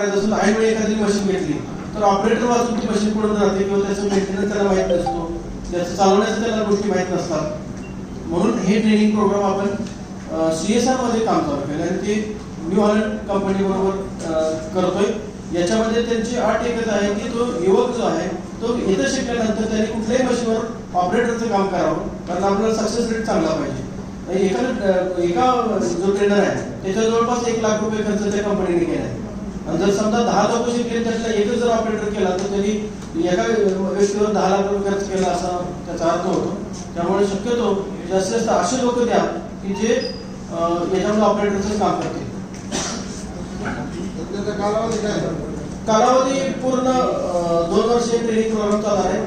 करायचं असेल ऐनवेळी एखादी मशीन घेतली तर ऑपरेटर वाचून ती मशीन पडून राहते किंवा त्याचं मेंटेनन्स त्याला माहीत नसतो. त्याचं चालवण्याचं त्याला गोष्टी माहीत नसतात. म्हणून हे ट्रेनिंग प्रोग्राम आपण सी एस आरमध्ये काम चालू केलं आणि ते न्यू हॉलंड कंपनी बरोबर करतोय. याच्यामध्ये त्यांची अट एकच आहे की तो युवक जो आहे तो इथं शिकल्यानंतर त्यांनी कुठल्याही मशीनवर ऑपरेटरचं काम करावं कारण आपला सक्सेस रेट चांगला पाहिजे. आणि एका एका जो ट्रेनर आहे त्याच्या जवळपास एक लाख रुपये खर्च त्या कंपनीने केला आहे आणि जर समजा दहा लोक शिकले त्यातला एकच जर ऑपरेटर केला तर त्यांनी एका व्यक्तीवर दहा लाख रुपये खर्च केला असा त्याचा अर्थ होतो. त्यामुळे शक्यतो जास्तीत जास्त असे लोक द्या की जे याच्यामध्ये ऑपरेटरचं काम करतील. कालावधी काय आहे? कालावधी पूर्ण दोन वर्ष ट्रेनिंग प्रोग्राम चालणार आहे.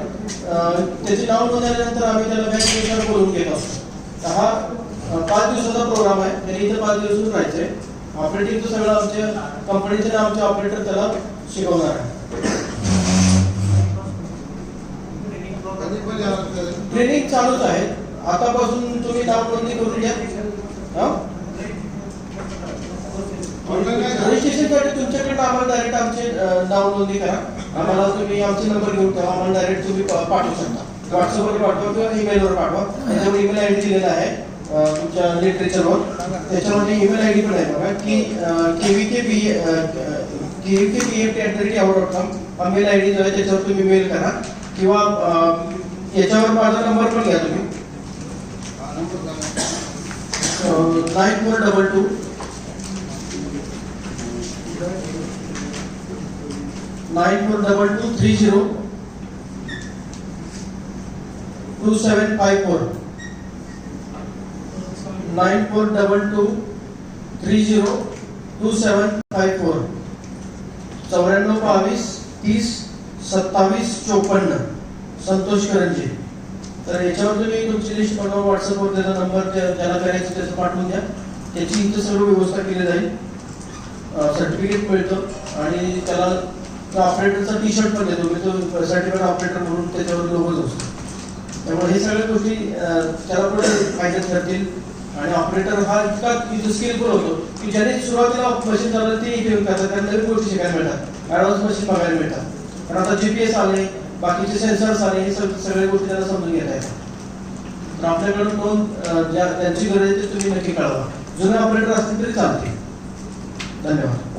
त्याची नाव नोंदवल्यानंतर आम्ही त्याला बँक बोलून घेत असतो हा पाच दिवसाचा प्रोग्राम आहे. त्याने इथे पाच दिवस ऑपरेटिंग तो सगळं आमच्या कंपनीचे नाव आमचे ऑपरेटर त्याला शिकवणार आहे. ट्रेनिंग चालूच आहे. आतापासून तुम्ही नाव नोंदणी करून घ्या. काय रजिस्ट्रेशनसाठी तुमच्याकडे आम्हाला डायरेक्ट आमचे नाव नोंदणी करा. आम्हाला तुम्ही आमचे नंबर घेऊन ठेवा. आम्हाला डायरेक्ट तुम्ही पाठवू शकता. व्हॉट्सअपवर पाठवा किंवा ईमेलवर पाठवा. त्याच्यावर ईमेल आय डी दिलेला आहे. तुमच्या लिटरेचरवर त्याच्यामध्ये ईमेल आय डी पण आहे बघा की K K B K K B F at the rate यावर डॉट कॉम हा मेल आय डी जो आहे त्याच्यावर तुम्ही मेल करा. किंवा याच्यावर माझा नंबर पण घ्या तुम्ही. Nine four double two. Nine four double two three zero two seven five four. Nine four double two three zero two seven five four चौऱ्याण्णव बावीस तीस सत्तावीस चोपन्न संतोष करंजी तर याच्यावर तुम्ही तुमची लिस्ट बनवा व्हॉट्सअपवर त्याचा नंबर ज्याला करायचं त्याचं पाठवून द्या त्याची इथं सर्व व्यवस्था केली जाईल सर्टिफिकेट मिळतं आणि त्याला ऑपरेटरचा टी शर्ट पण देतो मी तो सर्टिफिकेट ऑपरेटर म्हणून त्याच्यावर लोगोच असतो त्यामुळे हे सगळ्या गोष्टी त्याला पुढे फायद्यात ठरतील आणि ऑपरेटर हा इतका स्किलफुल होतो की ज्याने सुरुवातीला मशीन चालवलं ते इथे करतात. त्यांना नवीन गोष्टी शिकायला मिळतात. ॲडव्हान्स मशीन बघायला मिळतात. पण आता जीपीएस आले बाकीचे सेन्सर्स आले हे सगळ्या गोष्टी त्यांना समजून घेत आहेत तर आपल्याकडून कोण ज्या त्यांची गरज आहे ते तुम्ही नक्की कळवा. जुने ऑपरेटर असतील तरी चालते धन्यवाद.